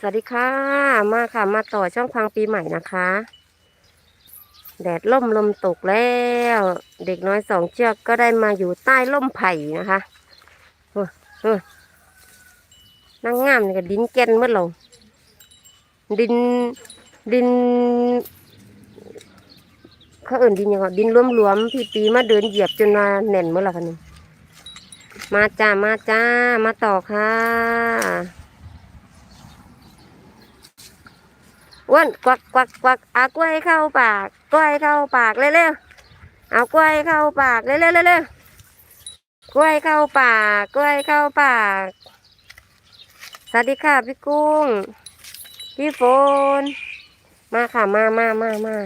สวัสดีค่ะ มาค่ะ มาต่อช่องพังปีใหม่นะคะ แดดล่มลมตกแล้ว เด็กน้อยสองเชือกก็ได้มาอยู่ใต้ล่มไผ่นะคะเฮ้ยนั่งงามนี่ก็ดินแก่นเมื่อเราดินดินเขาเอิ่นดินยังไงดินรวมๆพี่ปีมาเดินเหยียบจนมาแน่นเมื่อไหร่คะนี่มาจ้ามาจ้ามาต่อค่ะ อ้วนกวักกวักกวักเอากล้วยเข้าปากกล้วยเข้าปากเร็วๆเอากล้วยเข้าปากเร็วๆเร็วๆกล้วยเข้าปากกล้วยเข้าปากสวัสดีค่ะพี่กุ้ง พี่โฟน มาค่ะมามามามา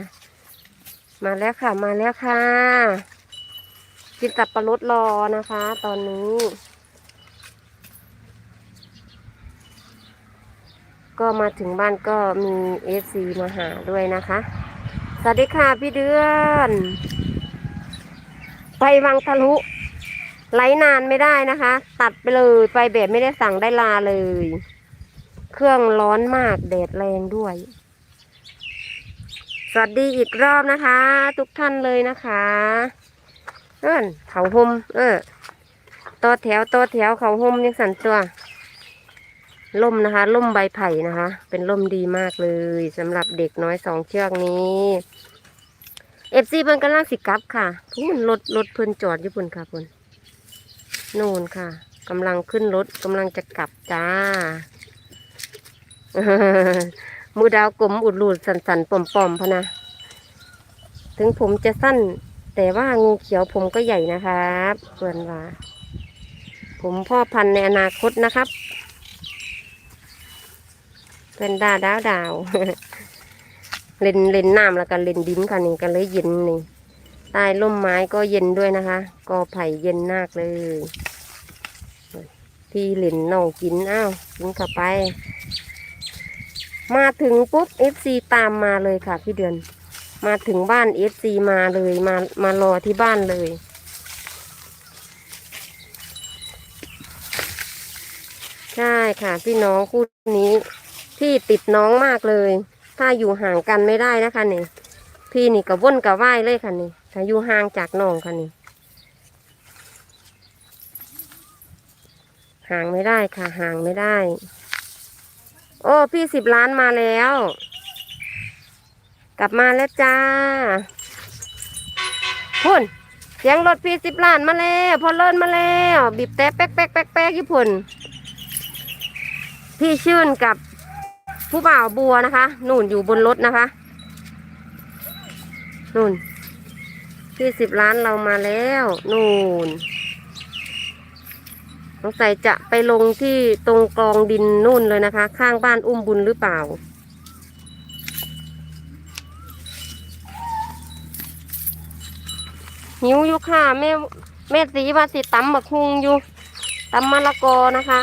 มาแล้วค่ะมาแล้วค่ะ กินสับปะรดรอนะคะ ตอนนี้ ก็มาถึงบ้านก็มีเอฟซีมาหาด้วยนะคะ สวัสดีค่ะพี่เดือน ไปวังทะลุไหลนานไม่ได้นะคะ ตัดไปเลยไปแบบไม่ได้สั่งได้ลาเลย เครื่องร้อนมากแดดแรงด้วย สวัสดีอีกรอบนะคะ ทุกท่านเลยนะคะ เอิ้นเขาหมเออต่อแถวต่อแถวเขาหมยังสั่นตัว ล่มนะคะ ล่มใบไผ่นะคะ เป็นล่มดีมากเลยสำหรับเด็กน้อยสองเชือกนี้เอฟซีเพิ่นกำลังสิกลับค่ะพูนรถรถเพิ่นจอดอยู่พุ่นค่ะพุ่นนู่นค่ะกำลังขึ้นรถกำลังจะกลับจ้ามือดาวกลมอุดหลุดสันสันปอมปอมๆพะนะ ถึงผมจะสั้น แต่ว่างูเขียวผมก็ใหญ่นะครับเพื่อนว่า ผมพ่อพันธุ์ในอนาคตนะครับ เป็นดาดาวดาวเล่นเล่นน้ำแล้วก็เล่นดินค่ะนี่ก็เลยเย็นนี่ใต้ร่มไม้ก็เย็นด้วยนะคะกอไผ่เย็นมากเลยพี่เล่นน้องกินอ้าวกินเข้าไป มาถึงปุ๊บเอฟซีตามมาเลยค่ะพี่เดือน มาถึงบ้านเอฟซีมาเลยมามารอที่บ้านเลยใช่ค่ะพี่น้องคู่นี้ พี่ติดน้องมากเลย ถ้าอยู่ห่างกันไม่ได้นะคะนี่พี่นี่กับว่นกับไหว้เลยค่ะนี่ถ้าอยู่ห่างจากน้องค่ะนี่ห่างไม่ได้ค่ะห่างไม่ได้ โอ้พี่สิบล้านมาแล้ว กลับมาแล้วจ้าพุ่นเสียงรถพี่สิบล้านมาแล้วพอเลิ่นมาแล้ว บีบแต่แป๊กแป๊กแป๊กแป๊กญี่ปุ่นพี่ชื่นกับ ผู้บ่าวบัวนะคะนู่นอยู่บนรถนะคะนู่นพี่สิบล้านเรามาแล้วนู่นสงสัยจะไปลงที่ตรงกองดินนู่นเลยนะคะ ข้างบ้านอุ้มบุญหรือเปล่า หิวอยู่ค่ะแม่แม่สีว่าสิตำบักฮุงอยู่ตำมะละกอนะคะ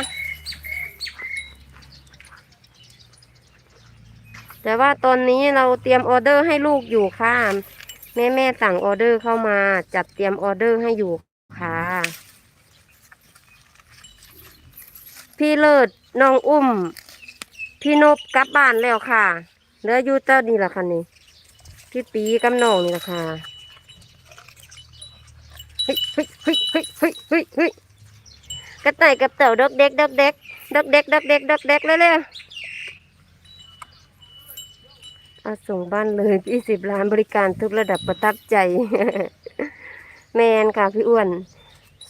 แต่ว่าตอนนี้เราเตรียมออเดอร์ให้ลูกอยู่ค่ะ แม่แม่สั่งออเดอร์เข้ามาจัดเตรียมออเดอร์ให้อยู่ค่ะ พี่เลิศน้องอุ้ม พี่นบกลับบ้านแล้วค่ะเหลืออยู่เจ้านี่แหละค่ะนี่พี่ปีกับน้องนี่แหละค่ะเฮ้ยเฮ้ยเฮ้ยเฮ้ยเฮ้ยเฮ้ยเฮ้ยกระต่ายกับเต่าดอกเด็กดอกเด็กดอกเด็กดอกเด็กดอกเด็กเร็วๆ เอาส่งบ้านเลยยี่สิบล้านบริการทุกระดับประทับใจ แมนค่ะพี่อ้วน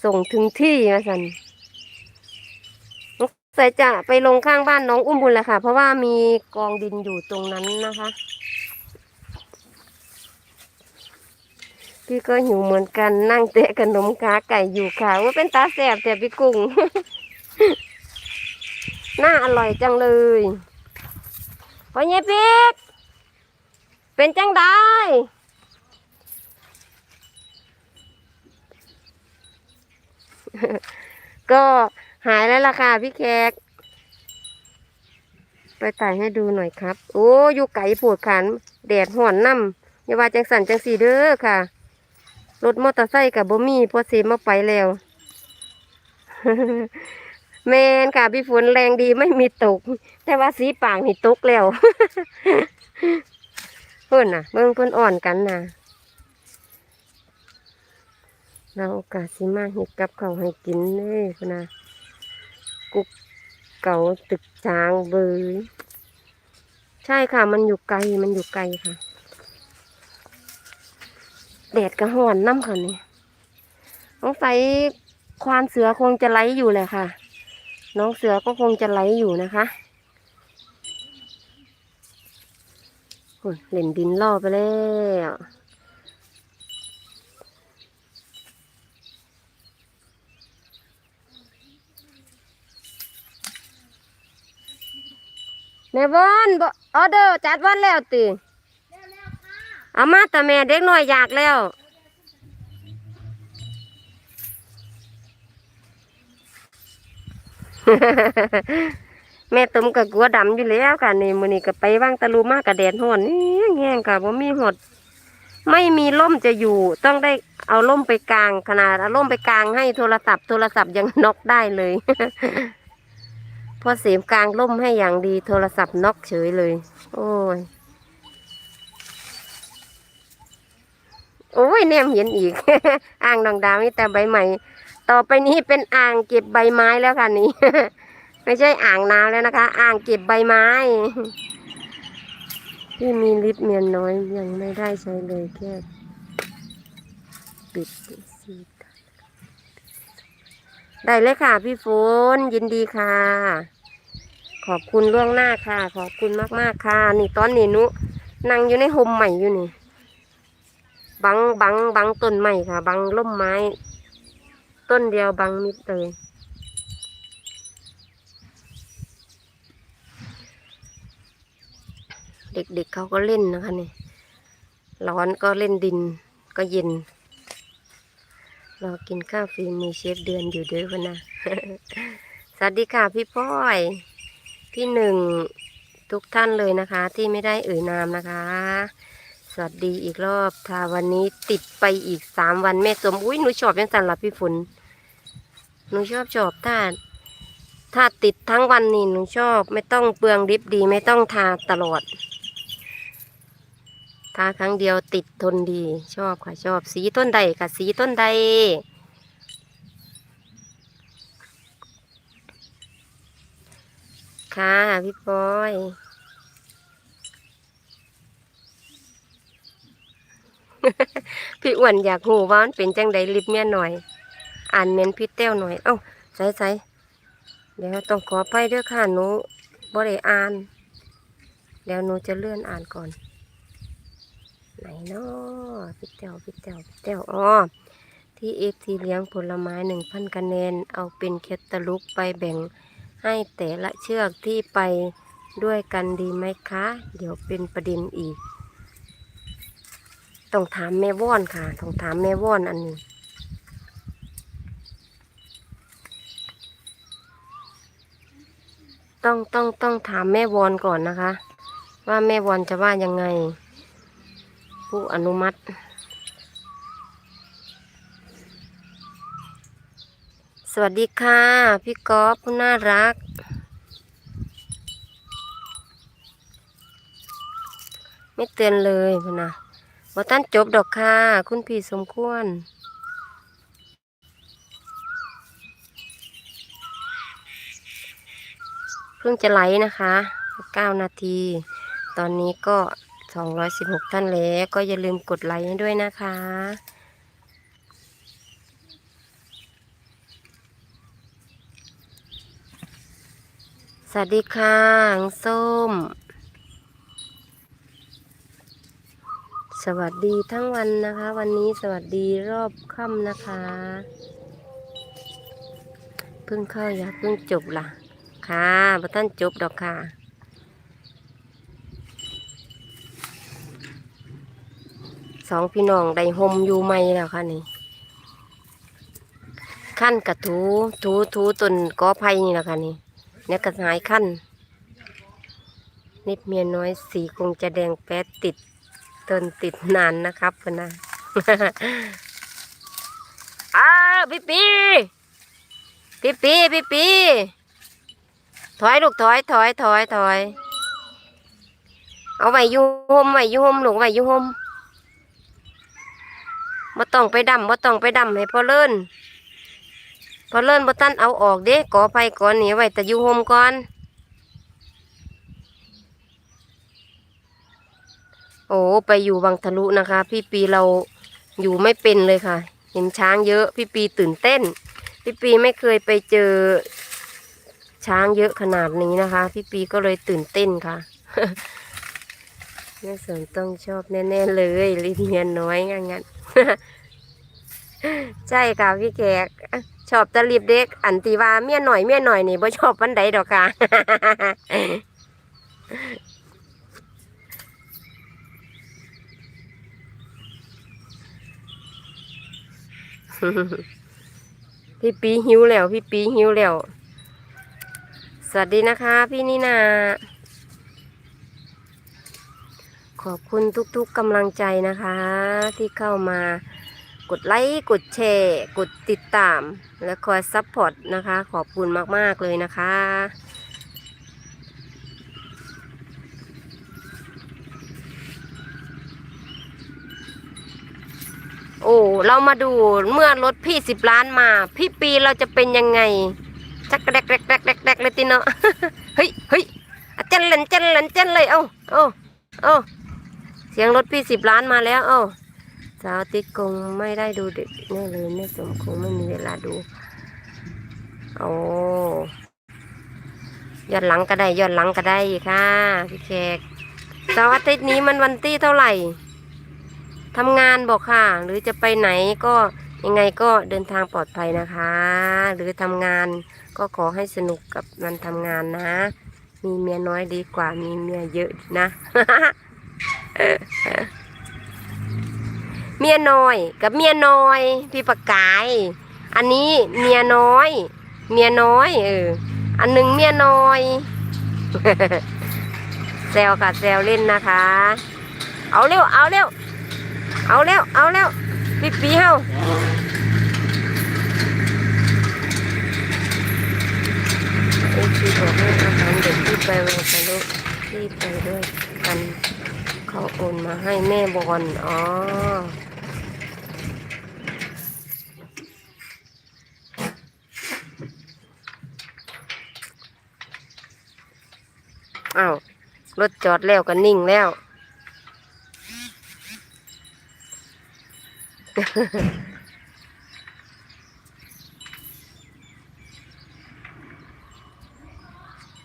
ส่งถึงที่มาสันใส่จะไปลงข้างบ้านน้องอุ้มบุญแหละค่ะ เพราะว่ามีกองดินอยู่ตรงนั้นนะคะ พี่ก็หิวเหมือนกันนั่งเตะขนมขาไก่อยู่ค่ะว่าเป็นตาแสบแต่พี่กุ้งน่าอร่อยจังเลยพอเงี้ยพี่ เป็นจังได้ก็หายแล้วล่ะค่ะพี่แขก ไปถ่ายให้ดูหน่อยครับ โอ้อยู่ไก่ปวดขันแดดห่อนน้ำอย่าว่าจังสันจังสีเด้อค่ะ รถมอเตอร์ไซค์กับบ่มีพอเซมาไปแล้ว แมนค่ะพี่ฝนแรงดีไม่มีตก แต่ว่าสีปางนี่ตกแล้ว เพิ่นน่ะเบิ่งเพิ่นอ่อนกันน่ะเราโอกาสสิมาเฮ็ดกับเขาให้กินเด้พุ่นะกุกเก่าตึกจางเบยใช่ค่ะ มันอยู่ไกลมันอยู่ไกลค่ะแดดกระหอนน้ำค่ะนี่สงสัยควานเสือคงจะไล่อยู่แหละค่ะ น้องเสือก็คงจะไล่อยู่นะคะโอ้ย เล่นดินล่อไปแล้วแม่บอนบออเดอร์จัดวันแล้วติเอามาแต่แม่เด็กน้อยอยากแล้ว แม่ตุ้มกับกัวดำอยู่แล้วค่ะนี่มือนี้ก็ไปว่างตะลุมากกับแดดร้อนนี่แห้งค่ะบ่ามีหด ไม่มีร่มจะอยู่ ต้องได้เอาร่มไปกลางขนาดเอาร่มไปกลางให้โทรศัพท์ โทรศัพท์ยังน็อกได้เลยพอเสียมกลางร่มให้อย่างดีโทรศัพท์น็อกเฉยเลย โอ้ยโอ้ยแนมเห็นอีก อ่างดองดาวนี่แต่ใบใหม่ ต่อไปนี้เป็นอ่างเก็บใบไม้แล้วค่ะนี่ ไม่ใช่อ่างน้ำแล้วนะคะ อ่างเก็บใบไม้ที่มีลิตรเมียนน้อยยังไม่ได้ใช้เลยแค่ปิดสีได้เลยค่ะพี่ฝนยินดีค่ะ ขอบคุณล่วงหน้าค่ะ ขอบคุณมากๆค่ะ นี่ตอนนี้นุนั่งอยู่ในโฮมใหม่อยู่นี่ บังบังบังต้นไม้ค่ะ บังร่มไม้ ต้นเดียวบังมิดเลย เด็กๆเขาก็เล่นนะคะนี่ร้อนก็เล่นดินก็เย็นรอกินข้าวฟรีมีเชฟเดือนอยู่เด้วยคนนะสวัสดีค่ะพี่พ้อย พี่หนึ่งทุกท่านเลยนะคะ ที่ไม่ได้เอ่ยนามนะคะ สวัสดีอีกรอบถ้าวันนี้ติดไปอีกสามวันแม่สมอุ้ยหนูชอบยังสันหลับพี่ฝนหนูชอบชอบถ้าถ้าติดทั้งวันนี่หนูชอบ ไม่ต้องเปลืองดิบดี ไม่ต้องทาตลอดาครั้งเดียวติดทนดี ชอบค่ะชอบสีต้นใดค่ะ สีต้นใด ค่ะพี่ปอยพี่อ้วนอยากหูว่ามันเป็นจังใดลิบเมียหน่อย อ่านเมนพี่เต้วหน่อย เอ้าใส่ใส่เดี๋ยวต้องขอไปด้วยค่ะหนูบ่ได้อ่านเดี๋ยวหนูจะเลื่อนอ่านก่อน ไหนเนาะพี่เต้วพี่เต้วพี่เต้วอ๋อที่เอฟทีเลี้ยงผลไม้หนึ่งพันคะแนน เอาเป็นแคตตาลูกไปแบ่งให้แต่ละเชือกที่ไปด้วยกันดีไหมคะ เดี๋ยวเป็นประเด็นอีก ต้องถามแม่ว่อนค่ะ ต้องถามแม่ว่อนอันนี้ต้องต้องต้องถามแม่วอนก่อนนะคะ ว่าแม่วอนจะว่ายังไง ผู้อนุมัติ สวัสดีค่ะ พี่กอล์ฟผู้น่ารัก ไม่เตือนเลยพนนะว่าท่านจบดอกค่ะ คุณพี่สมควรเพิ่งจะไลฟ์นะคะ 9 นาที ตอนนี้ก็ 216 ท่านแล้ว ก็อย่าลืมกดไลค์ให้ด้วยนะคะ สวัสดีค่ะงส้ม สวัสดีทั้งวันนะคะ วันนี้สวัสดีรอบค่ำนะคะ เพิ่งเข้าอย่าเพิ่งจบล่ะ ค่ะพระท่านจบดอกค่ะ สองพี่น้องได้ห่มอยู่ไหมแล้วค่ะนี่ขั้นกระถูถูถูตนกอไผ่นี่แหละค่ะนี่เนี่ยกระหายขั้นนิดเมียน้อยสีคงจะแดงแป๊ดติดตนติดนานนะครับพะนะอ้าพี่ปีพี่ปีพี่ปีถอยลูกถอยถอยถอยถอย เอาไว้ยูโฮมไว้ยูโฮมลูกไว้ยูโฮม บ่ต้องไปดำบ่ต้องไปดำให้พ่อเลิ่นพ่อเลิ่นบ่ตั้นเอาออกเด้กอไปก่อนนี่ไว้แต่อยู่โฮมก่อนโอ้ไปอยู่บางทะลุนะคะ พี่ปีเราอยู่ไม่เป็นเลยค่ะ เห็นช้างเยอะ พี่ปีตื่นเต้น พี่ปีไม่เคยไปเจอ ช้างเยอะขนาดนี้นะคะ พี่ปีก็เลยตื่นเต้นค่ะแม่สนต้องชอบแน่ๆเลยลิเนียนน้อยงั้นงั้น ใช่ค่ะพี่แขกชอบตะลีบเด็ก อันตีว่าเมียหน่อยเมียหน่อยนี่บ่ชอบปันใดดอกค่ะพี่ปีหิวแล้ว พี่ปีหิวแล้ว สวัสดีนะคะ พี่นินา ขอบคุณทุกๆกำลังใจนะคะ ที่เข้ามากดไลค์กดแชร์กดติดตาม และคอยซัพพอร์ตนะคะ ขอบคุณมากๆเลยนะคะโอ้เรามาดูเมื่อรถพี่สิบล้านมา พี่ปีเราจะเป็นยังไงจักแดกแดกแดกแดกแดกเลยติเนาะเฮ้ยเฮ้ยเจนเลนเจนเลนเจนเลยเอ้าเอ้าเอ้า สียงรถพี่สิบล้านมาแล้ว เอ้าสาวติ๊กคงไม่ได้ดูเด็กแน่เลยแม่สมคงไม่มีเวลาดูโอ้ยอนหลังก็ได้ยอนหลังก็ได้ค่ะพี่แขกเสาร์อาทิตย์นี้มันวันที่เท่าไหร่ทำงานบอกค่ะ หรือจะไปไหนก็ยังไงก็เดินทางปลอดภัยนะคะ หรือทำงานก็ขอให้สนุกกับมันทำงานนะ มีเมียน้อยดีกว่ามีเมียเยอะนะ เมียน้อยกับเมียน้อย พี่ประกาย อันนี้เมียน้อย เมียน้อย เออ อันหนึ่งเมียน้อยแซวค่ะแซวเล่นนะคะ เอาเร็วเอาเร็วเอาเร็วเอาเร็วพี่ปีเฮาเอ็กซ์บอกให้อาหารเด็กที่ไปวันสรุที่ไปด้วย เขาโอนมาให้แม่บอลอ๋ออ้าวรถจอดแล้วก็นิ่งแล้ว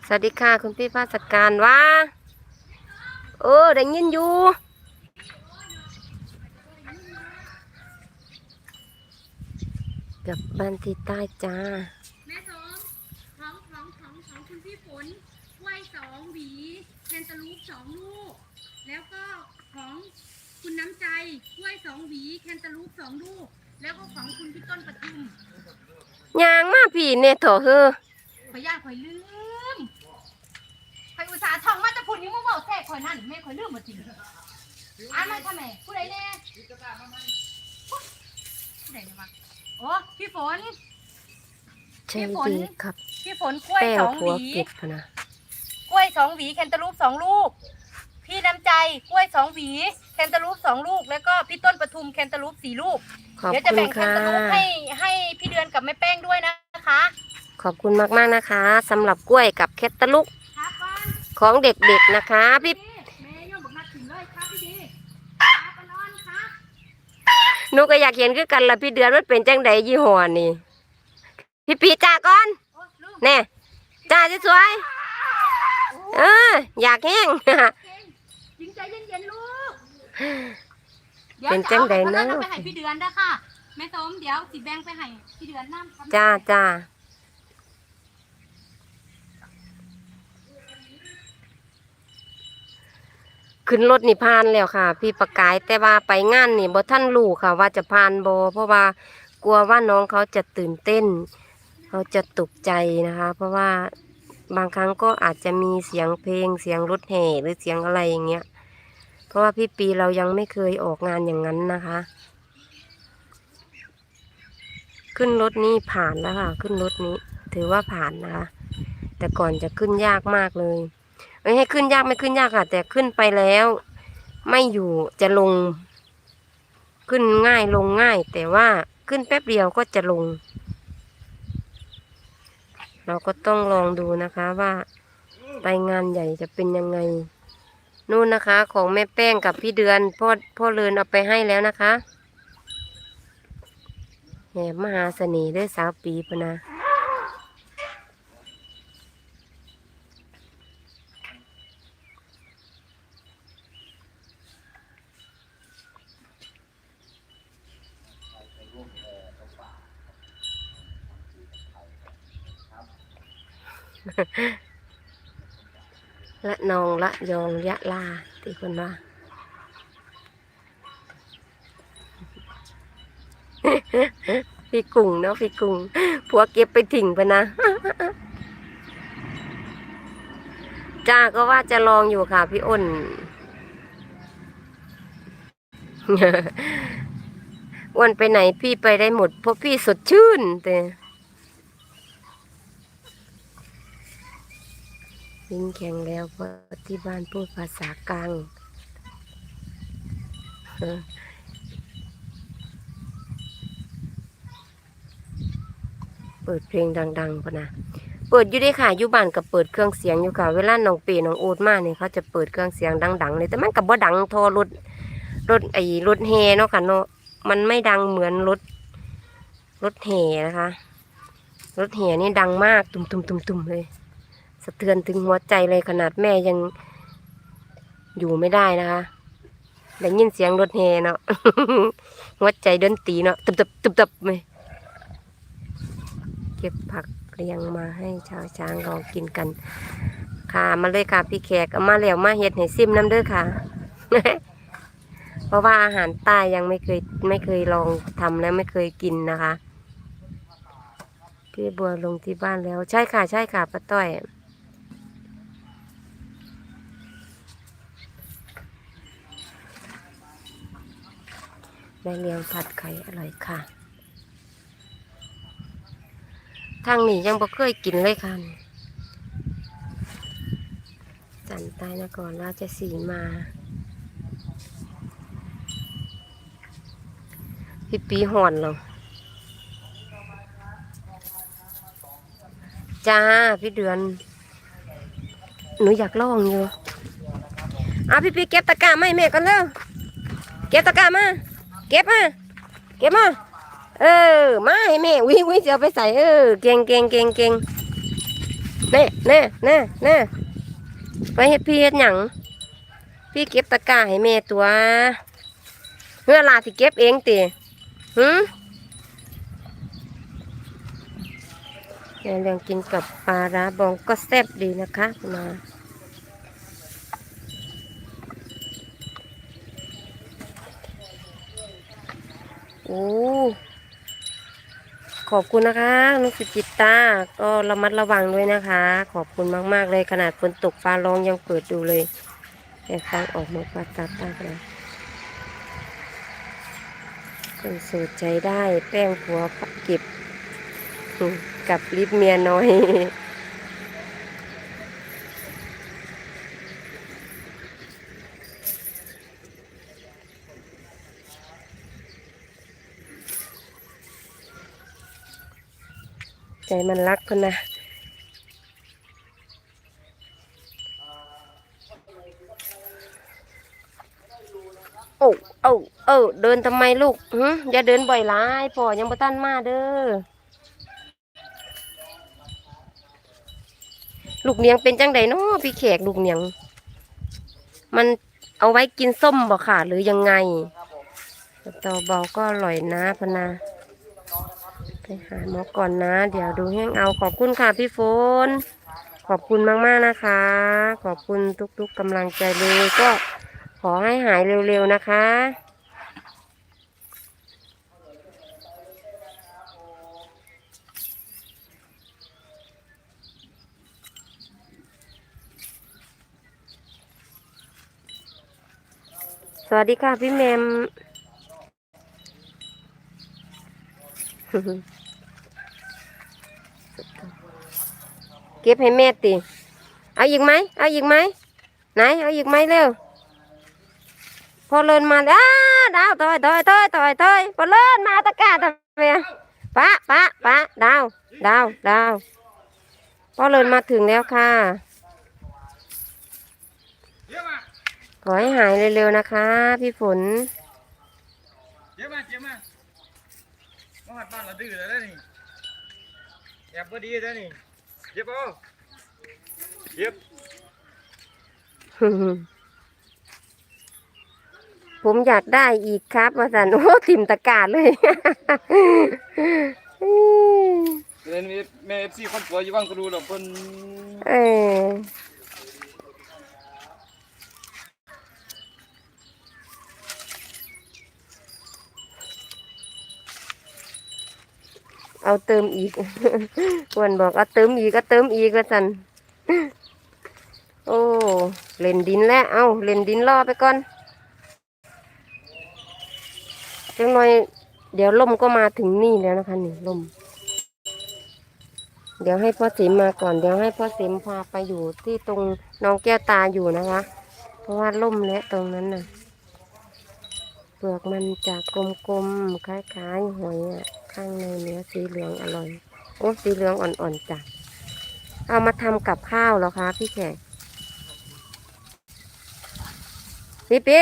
สวัสดีค่ะ คุณพี่ภาสการว่า เออได้ยินอยู่กับบ้านที่ใต้จ้า แม่สมของของของของคุณพี่ฝนกล้วยสองหวีแคนตาลูปสองลูก แล้วก็ของคุณน้ำใจกล้วยสองหวีแคนตาลูปสองลูก แล้วก็ของคุณพี่ต้นปทุมยางมาพี่เนี่ยเถอะเฮ้อข่อยย่านข่อยลืมข่อยอุต ส่าห์ท่องมาจะพูดนี้มึงบอกแท้ข่อยนั่นแม่ข่อยลืมหมดจริงอ่านมาทำไมผู้ใดแน่ผู้ใดเนี่ยวะโอ้พี่ฝนใช่ดีครับพี่ฝนกล้วยแป้สวองผัหววี เก็บพะนะกล้วยสองหวีแคนตาลูปสองลูก พี่น้ำใจกล้วยสองหวีแคนตาลูปสองลูก แล้วก็พี่ต้นปทุมแคนตาลูปสี่ลูก ขอบเดี๋ยวจะคุณแบ่งแคนค่ะ ตาลูปให้ให้พี่เดือนกับแม่แป้งด้วยนะคะ ขอบคุณมาก ๆ นะคะสำหรับกล้วยกับแคตตาลุกครับก่อน ของเด็กๆนะคะ พี่พี่แม่ย่อมบอกนัดถึงเลยครับพี่ดีครับปานอนครับหนูก็อยากเห็นคือกันละพี่เดือนมันเป็นจังใดยี่ห้อนี่ พี่ปีจ้าก่อนโอ้ลูกแน่จ้าสวยๆเอออยากแห้งเก่งจริงใจเย็นๆลูกดี๋ยวเป็นจังใดเนอะจอไปให้พี่เดือนนะค่ะแม่สมเดี๋ยวสิแบ่งไปให้พี่เดือนน้ำจ้าจ้า ขึ้นรถนี่พานแล้วค่ะ พี่ประกายแต่ว่าไปงานนี่บ่ท่านรู้ค่ะ ว่าจะพานบ่เพราะว่ากลัวว่าน้องเขาจะตื่นเต้น เขาจะตกใจนะคะ เพราะว่าบางครั้งก็อาจจะมีเสียงเพลงเสียงรถแห่หรือเสียงอะไรอย่างเงี้ย เพราะว่าพี่ปีเรายังไม่เคยออกงานอย่างนั้นนะคะ ขึ้นรถนี้ผ่านแล้วค่ะ ขึ้นรถนี้ ถือว่าผ่านนะคะ แต่ก่อนจะขึ้นยากมากเลย ไม่ให้ขึ้นยากไม่ขึ้นยากค่ะ แต่ขึ้นไปแล้ว ไม่อยู่จะลง ขึ้นง่ายลงง่าย แต่ว่าขึ้นแป๊บเดียวก็จะลง เราก็ต้องลองดูนะคะว่าไปงานใหญ่จะเป็นยังไง นู่นนะคะ ของแม่แป้งกับพี่เดือนพ่อพ่อเลินเอาไปให้แล้วนะคะแหมมหาเสน่ห์เด้วยสาวปีปนะ ละนองละยองยะลาตีคนว่าพี่กุ้งเนาะพี่กุ้งผัวเก็บไปถิ่งไปนะจ้าก็ว่าจะลองอยู่ค่ะ พี่อ้นอ้วนไปไหนพี่ไปได้หมดเพราะพี่สดชื่นแต่ ลิ้นแข็งแล้วเพราะที่บ้านพูดภาษากลางเปิดเพลงดังๆพะนะ เปิดอยู่ได้ค่ะอยู่บ้านกับเปิดเครื่องเสียงอยู่ค่ะ เวลาน้องเปีน้องโอ๊ตมาเนี่ยเขาจะเปิดเครื่องเสียงดังๆเลย แต่มันกับบ่าดังทอรถรถไอ้รถแฮเนาะค่ะเนาะ มันไม่ดังเหมือนรถรถแห่นะคะ รถแห่นี่ดังมากตุ่มๆๆเลย สะเทือนถึงหัวใจเลยขนาดแม่ยังอยู่ไม่ได้นะคะได้ยินเสียงรถแห่เนาะหัวใจดนตีเนาะตุบๆๆๆเลยเก็บผักเรียงมาให้ชาวช้างลองกินกัน ค่ะมาเลยค่ะพี่แขกเอามาแล้วมาเฮ็ดให้ซิมน้ำเด้อค่ะ เพราะว่าอาหารใต้ยังไม่เคยไม่เคยลองทำและไม่เคยกินนะคะพี่บัวลงที่บ้านแล้วใช่ค่ะ ใช่ค่ะป้าต้อย ได้เลี้ยงผัดไข่อร่อยค่ะ ทางนี้ยังบ่เคยกินเลยค่ะจันใต้นครราชสีมา พี่ปีหอนเหรอจ้า พี่เดือน หนูอยากลองอยู่อะพี่ปีเก็บตะกร้ามาให้แม่กันเร็วเก็บตะกร้ามา เก็บมาเก็บมาเออมาให้แม่วิวิจะเอาไปใส่เออเก่งเก่งเก่งเก่งแน่แน่แน่แน่ไปเฮ็ดพี่เฮ็ดหยังพี่เก็บตะกร้าให้แม่ตัวเมื่อลาที่เก็บเองติหืมแม่เลี้ยงกินกับปลาร้าบองก็แซ่บดีนะคะมา โอ้ขอบคุณนะคะนุสิจิตตาก็ระมัดระวังด้วยนะคะ ขอบคุณมากๆเลยขนาดฝนตกฟ้าร้องยังเปิดดูเลยแต่ฟังออกมาปาตาตาเลยคนสูดใจได้แป้งผัวเก็บกับลิปเมียน้อย ใจมันรักคนนะโอ้โอ้เออเดินทำไมลูกหึอย่าเดินบ่อยหลายพ่อยังบ่ทันมาเด้อลูกเนียงเป็นจังใดเนาะพี่แขกลูกเนียง มันเอาไว้กินส้มบ่ค่ะ หรือยังไงตอเบาก็อร่อยนะพนา ไปหาหมอก่อนนะ เดี๋ยวดูแห้งเอาขอบคุณค่ะพี่โฟนขอบคุณมากๆนะคะ ขอบคุณทุกๆกำลังใจเลยก็ขอให้หายเร็วๆนะคะสวัสดีค่ะพี่เมม เก็บให้แม่ติเอาอีกไหมเอาอีกไหมไหนเอาอีกไหมเร็วพอเลินมาอ้าดาวต่อยต่อยต่อยต่อยต่อยพอเลินมาตะกร้าทำไมอะปะปะปะดาวดาวดาวพอเลินมาถึงแล้วค่ะขอให้หายเร็วๆนะคะ พี่ฝนเดี๋ยวมาเดี๋ยวมามาหัดบ้านเราดื้อแล้วนี่แอบพอดีแล้วนี่ เดี๋ยวเอาเดี๋ยวผมอยากได้อีกครับว่าสันโอ้ติมตะกร้าเลยเรียนแม่เอฟซีคนป่วยอยู่บ้างก็รู้หรอกเพิ่นเออ เอาเติมอีกอ้วนบอกเอาเติมอีกก็เติมอีกว่าสันโอ้เล่นดินแล้ว เอาเล่นดินรอไปก่อนจังหน่อย เดี๋ยวลมก็มาถึงนี่แล้วนะคะนี่ลม เดี๋ยวให้พ่อสิมมาก่อน เดี๋ยวให้พ่อสิมพาไปอยู่ที่ตรงน้องแก้วตาอยู่นะคะ เพราะว่าล่มและตรงนั้นน่ะ เปลือกมันจะกลมๆคล้ายๆหอยอะ ข้างในเนื้อสีเหลืองอร่อย โอ้สีเหลืองอ่อนๆจ้ะเอามาทำกับข้าวเหรอคะพี่แขกพี่ปี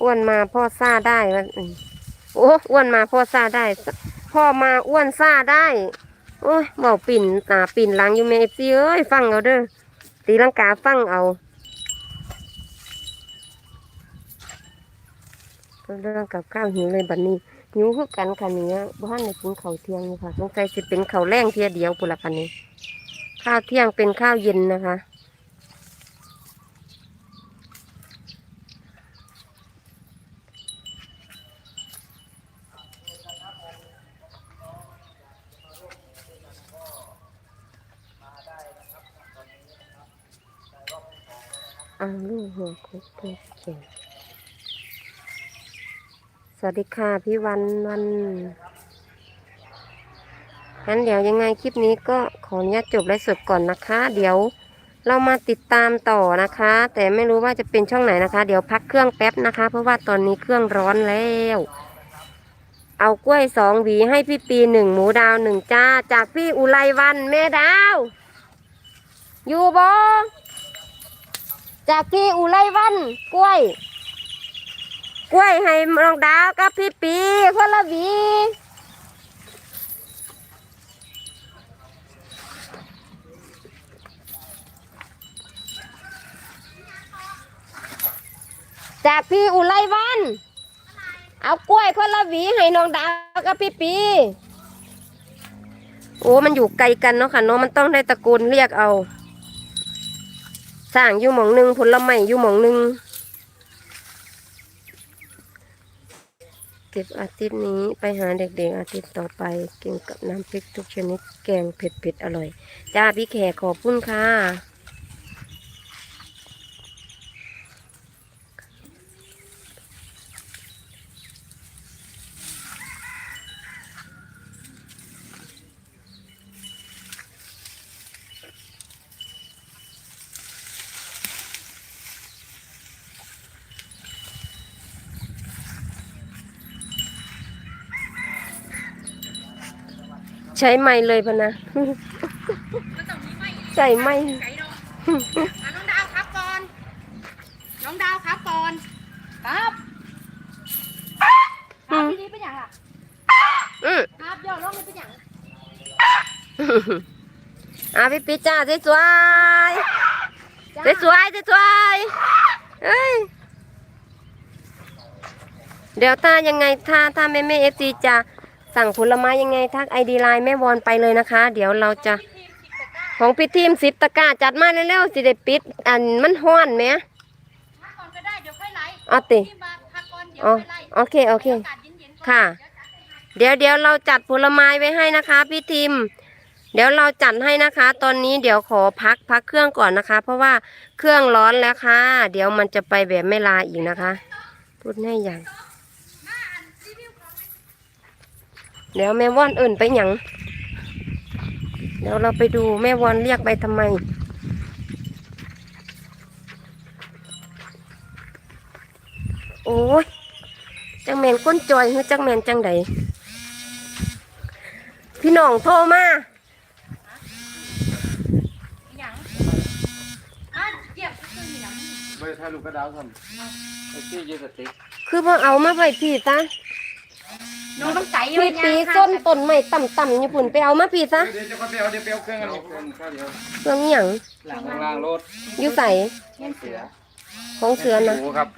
อ้วนมาพ่อซ่าได้วะอืมโอ้อ้วนมาพ่อซ่าได้ พ่อมาอ้วนซ่าได้ โอ้ยเบาปิ่นตาปิ่นหลังอยู่เมฟซีเอ้ยฟังเอาเด้อตีลังกาฟังเอาเรื่องกับข้าวหิวเลยบัดนนี้ หิวคือกันค่ะเนี้ยบ้านในกินข้าวเที่ยงค่ะสงสัยจะเป็นข้าวแรงเทียเดียวปุนละคันนี้ ข้าวเที่ยงเป็นข้าวเย็นนะคะอ่าลูกหัวคุกคุกเก่ง สวัสดีค่ะพี่วันวันงั้นเดี๋ยวยังไงคลิปนี้ก็ขออนุญาตจบไลฟ์สดก่อนนะคะ เดี๋ยวเรามาติดตามต่อนะคะ แต่ไม่รู้ว่าจะเป็นช่องไหนนะคะ เดี๋ยวพักเครื่องแป๊บนะคะ เพราะว่าตอนนี้เครื่องร้อนแล้ว เอากล้วยสองหวีให้พี่ปีหนึ่งหมูดาวหนึ่งจ้า จากพี่อุไรวันแม่ดาว อยู่บอจากพี่อุไรวันกล้วย กล้วยให้น้องดาวกับพี่ปีคนละหวีจากพี่อุไรวัน เอากล้วยคนละหวีให้น้องดาวกับพี่ปี โอ้มันอยู่ไกลกันเนาะค่ะเนาะมันต้องได้ตะโกนเรียกเอา สร้างอยู่หมองหนึ่งผลไม้อยู่หมองหนึ่ง เก็บอาทิตย์นี้ไปหาเด็กๆอาทิตย์ต่อไปกินกับน้ำพริกทุกชนิดแกงเผ็ดๆอร่อย จ้าพี่แขกขอบคุณค่ะ ใช้ไม้เลยพะนะมันต้องมีไม่ใส่ไม้ไก่ดอกอะน้องดาวครับก่อน น้องดาวครับก่อน ครับครับพี่ดีเป็นอย่างล่ะอืมครับเดี๋ยวลงเลยเป็นอย่างอะพี่ปีจ้าสวยสวยสวยสวยสวยสวยเอ้ยเดี๋ยวถ้ายังไงถ้าถ้าแม่แม่เอฟซีจะ สั่งผลไม้ยังไงทักไอดีไลน์แม่วอนไปเลยนะคะ เดี๋ยวเราจะของพี่ทีมสิบตะกร้าจัดมาเร็วๆสิได้ปิดอันมันห้อนไหมพักก่อนก็ได้เดี๋ยวค่อยไล่เอาติพี่มาพักก่อนเดี๋ยวอ๋อค่อยไล่โอเคโอเคดี๋ยวอากาศเย็นๆก่อนค่ะเดี๋ยวจัดให้เดี๋ยวเดี๋ยวเราจัดผลไม้ไว้ให้นะคะ พี่ทีมเดี๋ยวเราจัดให้นะคะ ตอนนี้เดี๋ยวขอพักพักเครื่องก่อนนะคะ เพราะว่าเครื่องร้อนแล้วค่ะ เดี๋ยวมันจะไปแบบไม่ลาอีกนะคะ พูดให้อย่าง มาอันรีวิวของ เดี๋ยวแม่ว่อนเอิ่นไปหยังเดี๋ยวเราไปดูแม่วอนเรียกไปทำไม โอ้ยจังแมนก้นจอยหรือจังแมนจังใดพี่น้องโทรมาอย่างอะเก็บเครื่องหนังไปถ่ายรูปกระดาวทำไอ้ที่ยืดสติ๊กคือเพิ่งเอามาไว้พี่ตา น้องต้องใจพี่ปีส้นต้นไม้ต่ำๆญี่ปุ่นไปเอามาพี่ซะเดี๋ยวจะก็ไปเอาเดี๋ยวไปเอาเครื่องกันอีกเครื่องข้าวเดียวเครื่องอหย่างหลังล่างรถอยู่ใส่เสือของเสือนะโอ้ครับ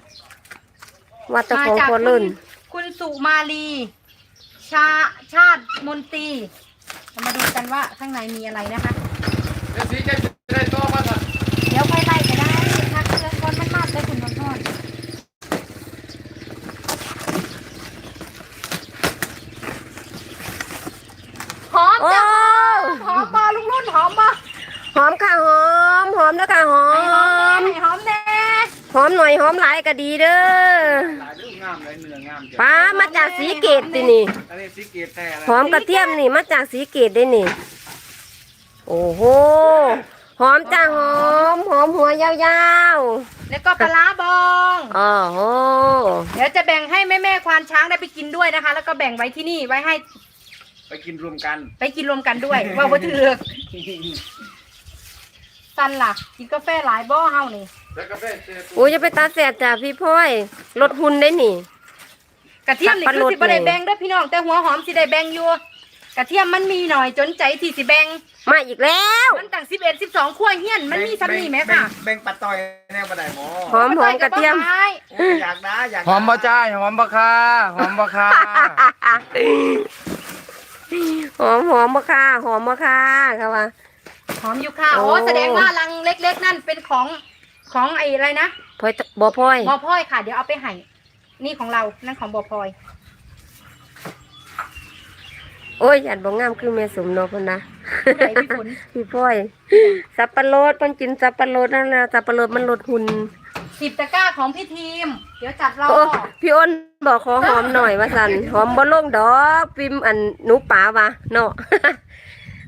วัดแตะของพอเลิ่นคุณสุมาลีชาชาติมนตรีเรามาดูกันว่าข้างในมีอะไรนะคะเดี๋ยวสีจะได้ต่อมาสัตว์ เดี๋ยวไปไล่ก็ได้ทักเครื่องก่อนมันมากเลยคุณพรหอม โอ้ จ้ะหอมบอลุงรุ่นหอมบอ หอมค่ะหอม หอมแล้วค่ะหอ หอม ม แน่หอมแน่ หอมห น่อยหอมหลายก็ดีเด้อหลายเรื่องงามเลยเนื้องามจ้ะป้ามาจากสีเกตตินี่ อันนี้สีเกตแต่หอมกระเทียมนี่มาจากสีเกตได้นี่ โอ้โห หอมจ้าหอม หอมหัวยาวแล้วก็ปลาร้าบอง ๆอ๋อโหเดี๋ยวจะแบ่งให้แม่แม่ๆควานช้างได้ไปกินด้วยนะคะ แล้วก็แบ่งไว้ที่นี่ไว้ให้ไปกินรวมกันไปกินรวมกันด้วย ว่าวัตถุเลือกสันล่ะกินกาแฟหลายบ่อเฮานี่ แล้วกาแฟเจอโอ้ยจะไปตาแสบจ้าพี่พ่อยลดหุ่นได้นี่ กระเทียมนี่สับปะคือรดสิบ่ได้นี่แบ่งเด้อพี่น้องแต่หัวหอมสิได้แบ่งอยู่ กระเทียมมันมีหน่อยจนใจที่สิแบ่งมาอีกแล้วมันตั้ง11 12ขั้วเฮียนมันมีซ้ำนี่แหมค่ะแบ่งปัดต่อยแนวบันไดหมอหอมหอมกระเทียมใช่โอ้ยอยากได้อยากหอมบ่จ้าหอมบ่คาหอมบ่คาหอมหอมมะค่าหอมมะค่าค่ะว่า หอมอยู่ค่ะโอ้โอ้ แสดงว่าลังเล็ก ๆ นั่นเป็นของ ของไอ้อะไรนะพลอยบ่พลอยบอพลอยค่ะ เดี๋ยวเอาไปให้นี่ของเรานั่นของบอพลอย โอ้ยอันบ่งามคือแม่สมเนาะพุ่นนะผู้ใดพี่ฝน พี่พ่อยสับปะรดเพิ่นกินสับปะรดนั่นแหละสับปะรดมันลดหุ่นสิบตะกร้าของพี่ทีม เดี๋ยวจัดรอโอ้พี่อ้นบอกขอหอมหน่อยว่าสั่นหอมบ่ลงดอกพิมพ์อันหนูป๋าวะเนาะ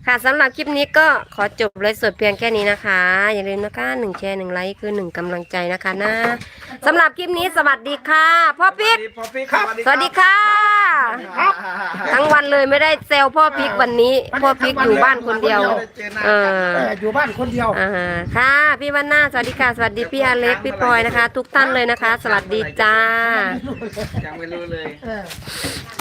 ค่ะสำหรับคลิปนี้ก็ขอจบเลยสดเพียงแค่นี้นะคะ อย่าลืมนะคะหนึ่งแชร์หนึ่งไลค์คือหนึ่งกำลังใจนะคะนะสำหรับคลิปนี้สวัสดีค่ะพ่อปิ๊กพ่อปิ๊กครับสวัสดีค่ะ ทั้งวันเลยไม่ได้เซลพ่อพิกวันนี้ พ่อพิกอยู่บ้านคนเดียวเออแต่อยู่บ้านคนเดียวอ่าค่ะ พี่วันหน้าสวัสดีค่ะสวัสดีพี่อเล็กพี่พลอยนะคะ ทุกท่านเลยนะคะ สวัสดีจ้า ยังไม่รู้เลยเออ